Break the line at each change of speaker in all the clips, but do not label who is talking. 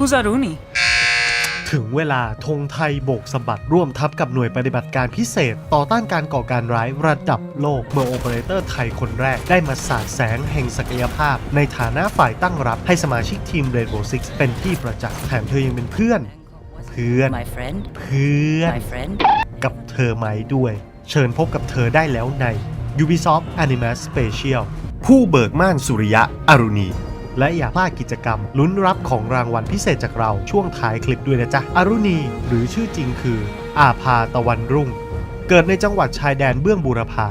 Who's Aruni?
ถึงเวลาธงไทยโบกสะบัดร่วมทัพกับหน่วยปฏิบัติการพิเศษ ต่อต้านการก่อการร้ายระดับโลกเมื่อโอเปอเรเตอร์ไทยคนแรกได้มาสาดแสงแห่งศักยภาพ ในฐานะฝ่ายตั้งรับให้สมาชิกทีม Rainbow Six เป็นที่ประจักษ์แถมเธอยังเป็นเพื่อน เพื่อน
My friend?
เพื่อน
My friend?
กับเธอไหมด้วย เชิญพบกับเธอได้แล้วใน Ubisoft Animus Special ผู้เบิกม่านสุริยะอรุณี และอย่าพลาดกิจกรรม ลุ้นรับของรางวัลพิเศษจากเราช่วงท้ายคลิปด้วยนะจ๊ะ อรุณี หรือชื่อจริงคือ อาภาตะวันรุ่ง เกิดในจังหวัดชายแดนเบื้องบูรพา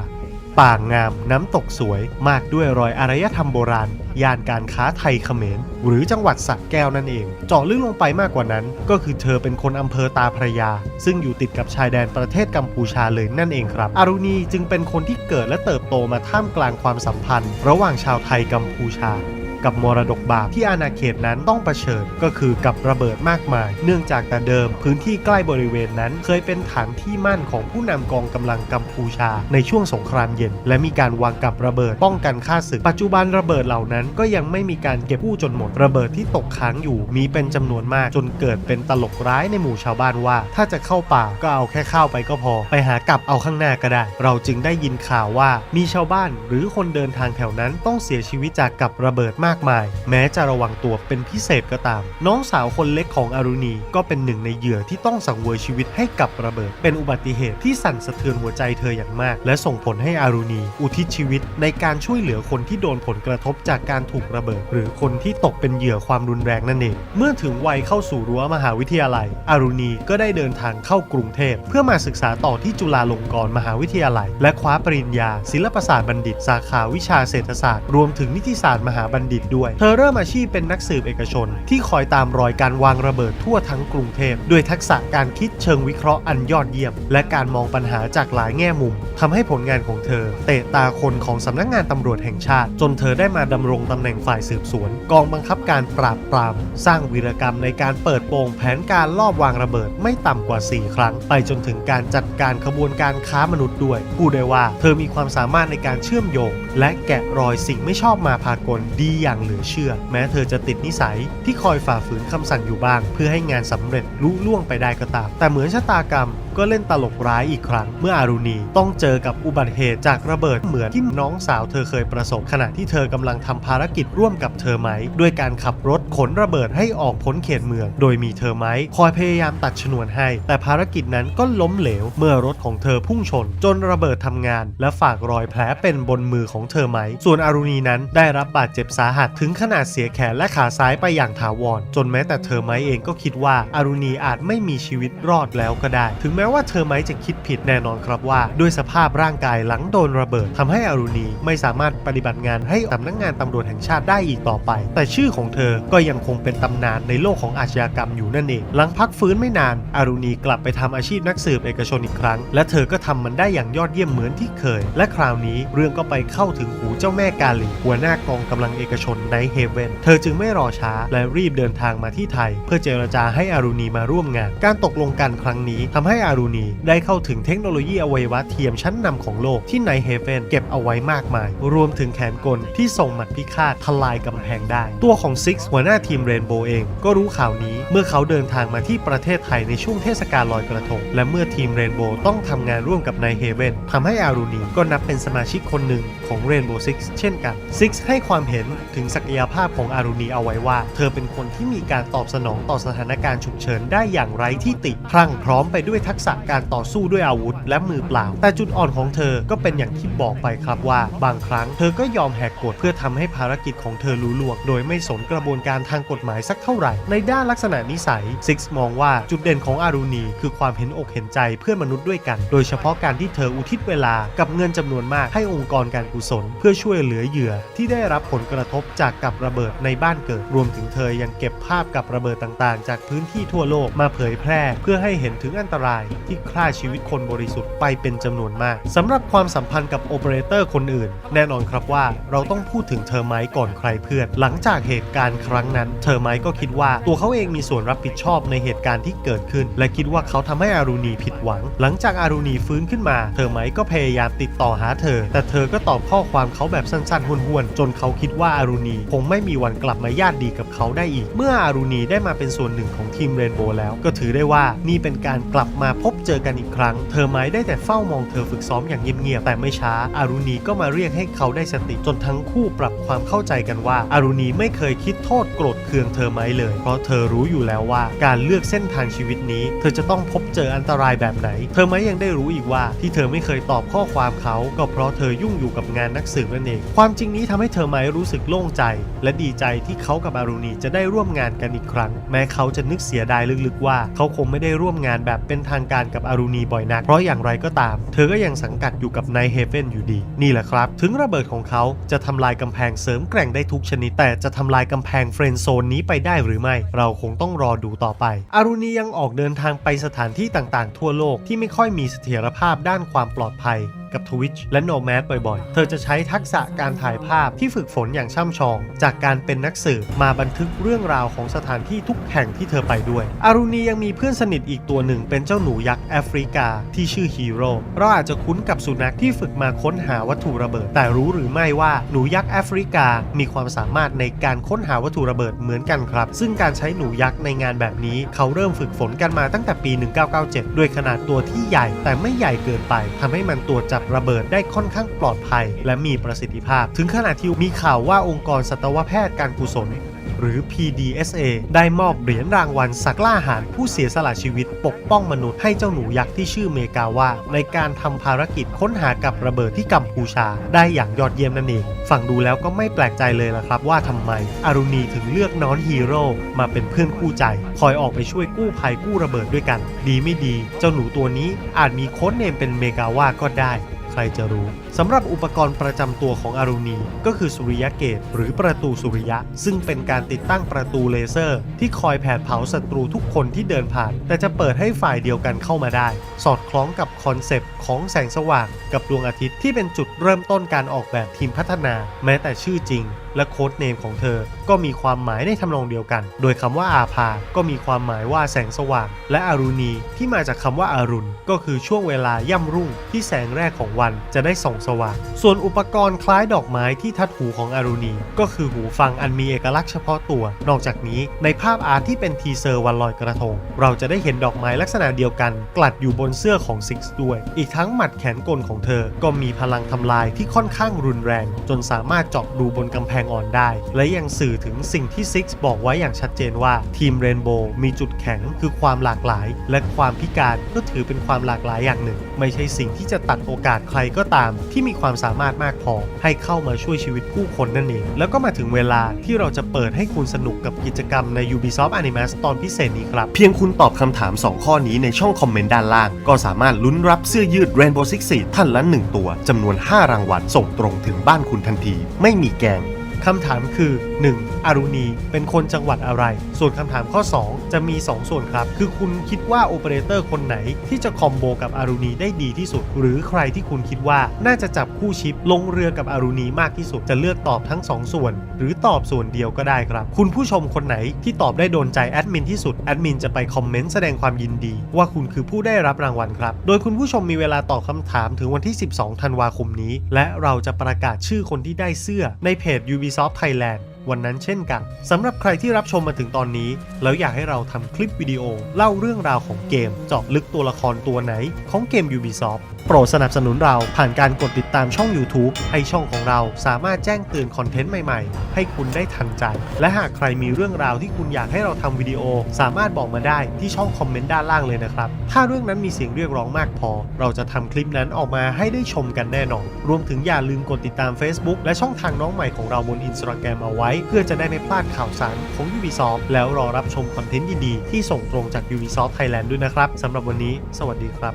ป่างงามน้ำตกสวย มากด้วยรอยอารยธรรมโบราณ ย่านการค้าไทยเขมร หรือจังหวัดสระแก้วนั่นเอง เจาะลึกลงไปมากกว่านั้น ก็คือเธอเป็นคนอำเภอตาพระยา ซึ่งอยู่ติดกับชายแดนประเทศกัมพูชาเลยนั่นเองครับ อารุณีจึงเป็นคนที่เกิดและเติบโตมาท่ามกลางความสัมพันธ์ ระหว่างชาวไทยกัมพูชา กับมรดกบาปที่อาณาเขตนั้นต้องเผชิญก็คือกับระเบิดมากมาย เนื่องจากแต่เดิมพื้นที่ใกล้บริเวณนั้นเคยเป็นฐานที่มั่นของผู้นำกองกำลังกัมพูชา ในช่วงสงครามเย็น และมีการวางกับระเบิดป้องกันฆ่าศึก ปัจจุบันระเบิดเหล่านั้นก็ยังไม่มีการเก็บกู้จนหมด ระเบิดที่ตกค้างอยู่มีเป็นจำนวนมากจนเกิดเป็นตลกร้ายในหมู่ชาวบ้านว่า ถ้าจะเข้าป่าก็เอาแค่ข้าวไปก็พอ ไปหากับเอาข้างหน้าก็ได้ เราจึงได้ยินข่าวว่ามีชาวบ้านหรือคนเดินทางแถวนั้นต้องเสียชีวิตจากกับระเบิดมากมาย แม้จะระวังตัวเป็นพิเศษก็ตาม น้องสาวคนเล็กของอารุณีก็เป็นหนึ่งในเหยื่อที่ต้องสังเวยชีวิตให้กับระเบิด เป็นอุบัติเหตุที่สั่นสะเทือนหัวใจเธออย่างมาก และส่งผลให้อารุณี อุทิศชีวิตในการช่วยเหลือคนที่โดนผลกระทบจากการถูกระเบิด หรือคนที่ตกเป็นเหยื่อความรุนแรงนั่นเองเมื่อถึงวัยเข้าสู่รั้วมหาวิทยาลัย อารุณีก็ได้เดินทางเข้ากรุงเทพ เพื่อมาศึกษาต่อที่จุฬาลงกรณ์มหาวิทยาลัย และคว้าปริญญา ศิลปศาสตร์บัณฑิต สาขาวิชาเศรษฐศาสตร์ รวมถึงนิติศาสตร์มหาบัณฑิตด้วย เธอเริ่มอาชีพเป็นนักสืบเอกชน ที่คอยตามรอยการวางระเบิดทั่วทั้งกรุงเทพด้วยทักษะการคิดเชิงวิเคราะห์อันยอดเยี่ยม และการมองปัญหาจากหลายแง่มุมทำให้ผลงานของเธอ เตะตาคนของสำนักงานตำรวจแห่งชาติ จนเธอได้มาดำรงตำแหน่งฝ่ายสืบสวน กองบังคับการปราบปราม สร้างวีรกรรมในการเปิดโปงแผนการลอบวางระเบิดไม่ต่ำกว่า 4 ครั้ง ไปจนถึงการจัดการขบวนการค้ามนุษย์ด้วย พูดได้ว่าเธอมีความสามารถในการเชื่อมโยง และแกะรอยสิ่งไม่ชอบมาพากลดีอย่างอย่างเหลือเชื่อ แม้เธอจะติดนิสัยที่คอยฝ่าฝืนคำสั่งอยู่บ้าง เพื่อให้งานสำเร็จลุล่วงไปได้ก็ตาม แต่เหมือนชะตากรรม ก็เล่นตลกร้ายอีกครั้ง เมื่ออารุณีต้องเจอกับอุบัติเหตุจากระเบิดเหมือนที่น้องสาวเธอเคยประสบ ขณะที่เธอกำลังทำภารกิจร่วมกับเธอไหม ด้วยการขับรถขนระเบิดให้ออกพ้นเขตเมือง โดยมีเธอไหมคอยพยายามตัดชนวนให้ แต่ภารกิจนั้นก็ล้มเหลว เมื่อรถของเธอพุ่งชน จนระเบิดทำงาน และฝากรอยแผลเป็นบนมือของเธอไหม ส่วนอารุณีนั้นได้รับบาดเจ็บสาหัสถึงขนาดเสียแขนและขาซ้ายไปอย่างถาวรจนแม้แต่เธอไหมเองก็คิดว่าอารุณีอาจไม่มีชีวิตรอดแล้วก็ได้ ถึงแม้ว่าเธอไหมจะคิดผิดแน่นอนครับว่า ด้วยสภาพร่างกายหลังโดนระเบิดทำให้อารุณีไม่สามารถปฏิบัติงานให้สำนักงานตำรวจแห่งชาติได้อีกต่อไป แต่ชื่อของเธอก็ยังคงเป็นตำนานในโลกของอาชญากรรมอยู่นั่นเอง หลังพักฟื้นไม่นาน อารุณีกลับไปทำอาชีพนักสืบเอกชนอีกครั้ง และเธอก็ทำมันได้อย่างยอดเยี่ยมเหมือนที่เคย และคราวนี้เรื่องก็ไปเข้าถึงหูเจ้าแม่กาลีหัวหน้ากองกำลังเอกชนในเฮเวนเธอจึงไม่รอช้าและรีบเดินทางมาที่ไทย เพื่อเจรจาให้อารุณีมาร่วมงาน การตกลงกันครั้งนี้ทำให้อารุณี ได้เข้าถึงเทคโนโลยีอวัยวะเทียมชั้นนำของโลกที่ในเฮเวนเก็บเอาไว้มากมาย รวมถึงแขนกลที่ส่งหมัดพิฆาตทลายกำแพงได้ ตัวของซิกหัวหน้าทีมเรนโบว์เอง ก็รู้ข่าวนี้เมื่อเขาเดินทางมาที่ประเทศไทยในช่วงเทศกาลลอยกระทง และเมื่อทีมเรนโบว์ต้องทำงานร่วมกับนายเฮเวนทำให้อารุณีก็นับเป็นสมาชิกคนหนึ่งของเรนโบว์ซิกเช่นกันซิกให้ความเห็นถึงศักยภาพของอารุณีเอาไว้ว่า เธอเป็นคนที่มีการตอบสนองต่อสถานการณ์ฉุกเฉินได้อย่างไร้ที่ติพรั่งพร้อมไปด้วยทักษะการต่อสู้ด้วยอาวุธ และมือเปล่า แต่จุดอ่อนของเธอก็เป็นอย่างที่บอกไปครับว่า บางครั้งเธอก็ยอมแหกกฎเพื่อทำให้ภารกิจของเธอลุล่วง โดยไม่สนกระบวนการทางกฎหมายสักเท่าไหร่ ในด้านลักษณะนิสัยซิกมองว่าจุดเด่นของอารุณีคือความเห็นอกเห็นใจเพื่อนมนุษย์ด้วยกัน โดยเฉพาะการที่เธออุทิศเวลากับเงินจำนวนมากให้องค์กรการกุศล เพื่อช่วยเหลือเหยื่อที่ได้รับผลกระทบจากกับระเบิดในบ้านเกิด รวมถึงเธอยังเก็บภาพกับระเบิดต่างๆ จากพื้นที่ทั่วโลกมาเผยแพร่ เพื่อให้เห็นถึงอันตรายที่ฆ่าชีวิตคนบริสุทธิ์ไปเป็นจำนวนมากสำหรับความสัมพันธ์กับโอเปอเรเตอร์คนอื่น แน่นอนครับว่าเราต้องพูดถึงเธอไหมก่อนใครเพื่อน หลังจากเหตุการณ์ครั้งนั้น เธอไหมก็คิดว่าตัวเขาเองมีส่วนรับผิดชอบในเหตุการณ์ที่เกิดขึ้น และคิดว่าเขาทำให้อารุณีผิดหวัง หลังจากอารุณีฟื้นขึ้นมา เธอไหมก็พยายามติดต่อหาเธอ แต่เธอก็ตอบข้อความเขาแบบสั้นๆห้วนๆจนเขาคิดว่าอารุณีคงไม่มีวันกลับมาญาติดีกับเขาได้อีก เมื่ออารุณีได้มาเป็นส่วนหนึ่งของทีมเรนโบว์แล้ว ก็ถือได้ว่านี่เป็นการกลับมาพบ เจอกันอีกครั้ง เธอไหมได้แต่เฝ้ามองเธอฝึกซ้อมอย่างเงียบๆแต่ไม่ช้า อารุณีก็มาเรียกให้เขาได้สติจนทั้งคู่ปรับความเข้าใจกันว่า อารุณีไม่เคยคิดโทษโกรธเคืองเธอไหมเลย เพราะเธอรู้อยู่แล้วว่า การเลือกเส้นทางชีวิตนี้ เธอจะต้องพบเจออันตรายแบบไหน เธอไหมยังได้รู้อีกว่า ที่เธอไม่เคยตอบข้อความเขา ก็เพราะเธอยุ่งอยู่กับงานนักสืบนั่นเอง ความจริงนี้ทำให้เธอไหมรู้สึกโล่งใจ และดีใจที่เขากับอารุณีจะได้ร่วมงานกันอีกครั้ง แม้เขาจะนึกเสียดายลึกๆว่า เขาคงไม่ได้ร่วมงานแบบเป็นทางการกับอารุณีบ่อยนัก เพราะอย่างไรก็ตาม เธอก็ยังสังกัดอยู่กับนายเฮเวนอยู่ดี นี่แหละครับ ถึงระเบิดของเขาจะทำลายกำแพงเสริมแกร่งได้ทุกชนิด แต่จะทำลายกำแพงเฟรนด์โซนนี้ไปได้หรือไม่ เราคงต้องรอดูต่อไป อารุณียังออกเดินทางไปสถานที่ต่างๆ ทั่วโลกที่ไม่ค่อยมีเสถียรภาพด้านความปลอดภัยกับ Twitch และ Nomad บ่อยๆ เธอจะใช้ทักษะการถ่ายภาพที่ฝึกฝนอย่างช่ำชอง จากการเป็นนักสืบมาบันทึกเรื่องราวของสถานที่ทุกแห่งที่เธอไปด้วย อารุณียังมีเพื่อนสนิทอีกตัวหนึ่งเป็นเจ้าหนูยักษ์แอฟริกาที่ชื่อฮีโร่เราอาจจะคุ้นกับสุนัขที่ฝึกมาค้นหาวัตถุระเบิด แต่รู้หรือไม่ว่าหนูยักษ์แอฟริกา มีความสามารถในการค้นหาวัตถุระเบิดเหมือนกันครับ ซึ่งการใช้หนูยักษ์ในงานแบบนี้เขาเริ่มฝึกฝนกันมาตั้งแต่ปี 1997 ด้วยขนาดตัวที่ใหญ่แต่ไม่ใหญ่เกินไปทำให้มันตรวจจับระเบิดได้ค่อนข้างปลอดภัย และมีประสิทธิภาพ ถึงขนาดที่มีข่าวว่าองค์กรสัตวแพทย์การกุศล หรือ PDSA ได้มอบเหรียญรางวัลสักล่าหารผู้เสียสละชีวิตปกป้องมนุษย์ให้เจ้าหนูยักษ์ที่ชื่อเมกาว่า ในการทำภารกิจค้นหากับระเบิดที่กัมพูชา ได้อย่างยอดเยี่ยมนั่นเองฟังดูแล้วก็ไม่แปลกใจเลยละครับว่าทำไมอารุณีถึงเลือกน้อนฮีโร่มาเป็นเพื่อนคู่ใจ คอยออกไปช่วยกู้ภัยกู้ระเบิดด้วยกัน ดีไม่ดี เจ้าหนูตัวนี้อาจมีโค้ดเนมเป็นเมกาว่าก็ได้ รจะรู้สำหรับอุปกรณ์ประจำตัวของอารุณี ก็คือสุริยะเกต หรือประตูสุริยะ ซึ่งเป็นการติดตั้งประตูเลเซอร์ ที่คอยแผดเผาศัตรูทุกคนที่เดินผ่าน แต่จะเปิดให้ฝ่ายเดียวกันเข้ามาได้ สอดคล้องกับคอนเซปต์ของแสงสว่าง กับดวงอาทิตย์ที่เป็นจุดเริ่มต้นการออกแบบทีมพัฒนา แม้แต่ชื่อจริง และโค้ดเนมของเธอ ก็มีความหมายในทำนองเดียวกัน โดยคำว่าอาภา ก็มีความหมายว่าแสงสว่าง และอารุณี ที่มาจากคำว่าอารุณ ก็คือช่วงเวลาย่ำรุ่ง ที่แสงแรกของวันจะได้ส่องสว่าง ส่วนอุปกรณ์คล้ายดอกไม้ที่ทัดหูของอารุณี ก็คือหูฟังอันมีเอกลักษณ์เฉพาะตัว นอกจากนี้ในภาพอาร์ตที่เป็นทีเซอร์วันลอยกระทง เราจะได้เห็นดอกไม้ลักษณะเดียวกัน กลัดอยู่บนเสื้อของซิกซ์ด้วย อีกทั้งหมัดแขนกลของเธอ ก็มีพลังทำลายที่ค่อนข้างรุนแรง จนสามารถเจาะรูบนกำแพงออนได้ และยังสื่อถึงสิ่งที่ซิกซ์บอกไว้อย่างชัดเจนว่าทีมเรนโบว์มีจุดแข็งคือความหลากหลาย และความพิการก็ถือเป็นความหลากหลายอย่างหนึ่ง ไม่ใช่สิ่งที่จะตัดโอกาสใครก็ตาม ที่มีความสามารถมากพอ ให้เข้ามาช่วยชีวิตผู้คนนั่นเอง แล้วก็มาถึงเวลาที่เราจะเปิดให้คุณสนุกกับกิจกรรมใน Ubisoft Animas ตอนพิเศษนี้ครับ เพียงคุณตอบคำถาม 2 ข้อนี้ในช่องคอมเมนต์ด้านล่าง ก็สามารถลุ้นรับเสื้อยืด Rainbow Six Siege ท่านละ 1 ตัวจำนวน 5 รางวัลส่งตรงถึงบ้านคุณทันที ไม่มีแกง คำถามคือ 1. อารุณีเป็นคนจังหวัดอะไร ส่วนคำถามข้อ 2 จะมี 2 ส่วนครับ คือคุณคิดว่าโอเปอเรเตอร์คนไหนที่จะคอมโบกับอารุณีได้ดีที่สุด หรือใครที่คุณคิดว่าน่าจะจับคู่ชิปลงเรือกับอารุณีมากที่สุด จะเลือกตอบทั้ง 2 ส่วน หรือตอบส่วนเดียวก็ได้ครับ คุณผู้ชมคนไหนที่ตอบได้โดนใจแอดมินที่สุด แอดมินจะไปคอมเมนต์แสดงความยินดี ว่าคุณคือผู้ได้รับรางวัลครับ โดยคุณผู้ชมมีเวลาตอบคำถามถึงวันที่ 12 ธันวาคมนี้ และเราจะประกาศชื่อคนที่ได้เสื้อในเพจ Ubisoft Thailand วันนั้นเช่นกันสำหรับใครที่รับชมมาถึงตอนนี้ แล้วอยากให้เราทำคลิปวิดีโอ เล่าเรื่องราวของเกมเจาะลึกตัวละครตัวไหนของเกม Ubisoft โปรดสนับสนุนเราผ่านการกดติดตามช่อง YouTube ให้ช่องของเราสามารถแจ้งเตือนคอนเทนต์ใหม่ๆ ให้คุณได้ทันใจ และหากใครมีเรื่องราวที่คุณอยากให้เราทำวิดีโอ สามารถบอกมาได้ที่ช่องคอมเมนต์ด้านล่างเลยนะครับ ถ้าเรื่องนั้นมีเสียงเรียกร้องมากพอ เราจะทำคลิปนั้นออกมาให้ได้ชมกันแน่นอน รวมถึงอย่าลืมกดติดตาม Facebook และช่องทางน้องใหม่ของเราบน Instagram เอาไว้ เพื่อจะได้ไม่พลาดข่าวสารของ Ubisoft แล้วรอรับชมคอนเทนต์ดีๆที่ส่งตรงจาก Ubisoft Thailand ด้วยนะครับสำหรับวันนี้ สวัสดีครับ